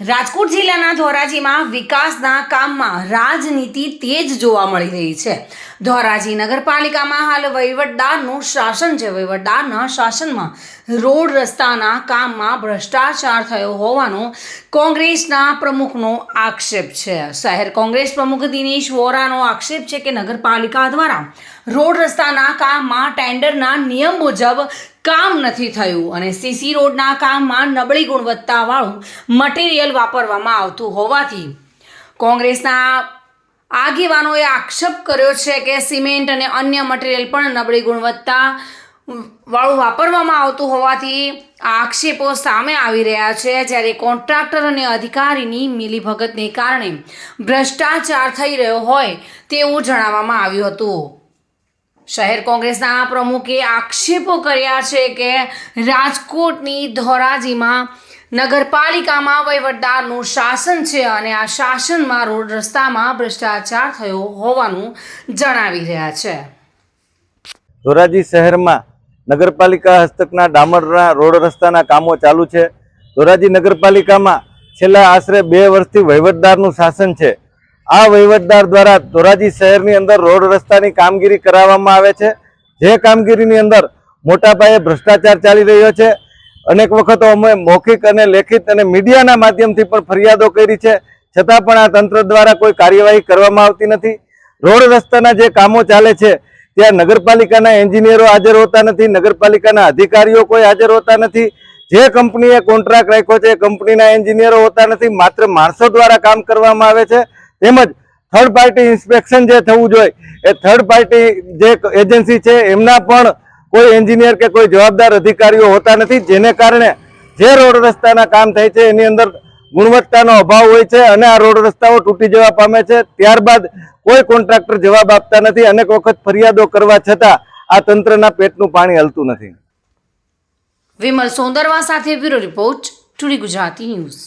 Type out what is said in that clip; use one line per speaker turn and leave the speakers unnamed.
રાજકોટ જિલ્લાના ધોરાજીમાં વિકાસના કામમાં રાજનીતિ તેજ જોવા મળી રહી છે. ધોરાજી નગરપાલિકામાં હાલ વહીવટદારનું શાસન છે. વહીવટદારના શાસનમાં રોડ રસ્તાના કામમાં ભ્રષ્ટાચાર થયો હોવાનો કોંગ્રેસના પ્રમુખનો આક્ષેપ છે. શહેર કોંગ્રેસ પ્રમુખ દિનેશ વોરાનો આક્ષેપ છે કે નગરપાલિકા દ્વારા રોડ રસ્તાના કામમાં ટેન્ડરના નિયમ મુજબ કામ નથી થયું અને સીસી રોડના કામમાં નબળી ગુણવત્તાવાળું મટીરિયલ વાપરવામાં આવતું હોવાથી કોંગ્રેસના આગેવાનોએ આક્ષેપ કર્યો છે કે સિમેન્ટ અને અન્ય મટીરિયલ પણ નબળી ગુણવત્તા વાળું વાપરવામાં આવતું હોવાથી આક્ષેપો સામે આવી રહ્યા છે. જ્યારે કોન્ટ્રાક્ટર અને અધિકારીની મિલીભગતને કારણે ભ્રષ્ટાચાર થઈ રહ્યો હોય તેવું જણાવવામાં આવ્યું હતું. શહેર કોંગ્રેસના પ્રમુખે આક્ષેપો કર્યા છે કે રાજકોટની ધોરાજીમાં નગરપાલિકામાં વહીવટદારનું શાસન છે અને આ શાસનમાં રોડ રસ્તામાં ભ્રષ્ટાચાર થયો હોવાનું જણાવી રહ્યા છે.
ધોરાજી શહેરમાં નગરપાલિકા હસ્તકના ડામરના રોડ રસ્તાના કામો ચાલુ છે. ધોરાજી નગરપાલિકામાં છેલ્લા આશરે બે વર્ષથી વહીવટદારનું શાસન છે. આ વહીવટદાર દ્વારા ધોરાજી શહેરની અંદર રોડ રસ્તાની કામગીરી કરાવવામાં આવે છે. જે કામગીરીની અંદર મોટા પાયે ભ્રષ્ટાચાર ચાલી રહ્યો છે. અનેક વખતો અમે મૌખિક અને લેખિત અને મીડિયાના માધ્યમથી પણ ફરિયાદો કરી છે. છતાં પણ આ તંત્ર દ્વારા કોઈ કાર્યવાહી કરવામાં આવતી નથી. રોડ રસ્તાના જે કામો ચાલે છે, ત્યાં નગરપાલિકાના એન્જિનિયરો હાજર હોતા નથી, નગરપાલિકાના અધિકારીઓ કોઈ હાજર હોતા નથી. જે કંપનીએ કોન્ટ્રાક્ટ રાખ્યો છે, એ કંપનીના એન્જિનિયરો હોતા નથી. માત્ર માણસો દ્વારા કામ કરવામાં આવે છે. તેમજ થર્ડ પાર્ટી ઇન્સ્પેક્શન જે થવું જોઈએ, એ થર્ડ પાર્ટી જે એજન્સી છે, એમના પણ કોઈ એન્જિનિયર કે કોઈ જવાબદાર અધિકારીઓ હોતા નથી, જેને કારણે જે રોડ રસ્તાના કામ થાય છે, એની અંદર ગુણવત્તાનો અભાવ હોય છે અને આ રોડ રસ્તાઓ તૂટી જવા પામે છે. ત્યારબાદ કોઈ કોન્ટ્રાક્ટર જવાબ આપતા નથી, અનેક વખત ફરિયાદો કરવા છતાં આ તંત્રના પેટનું પાણી હલતું નથી.
વિમલ સોંદરવા સાથે બ્યુરો રિપોર્ટ, ટુડી ગુજરાતી ન્યૂઝ.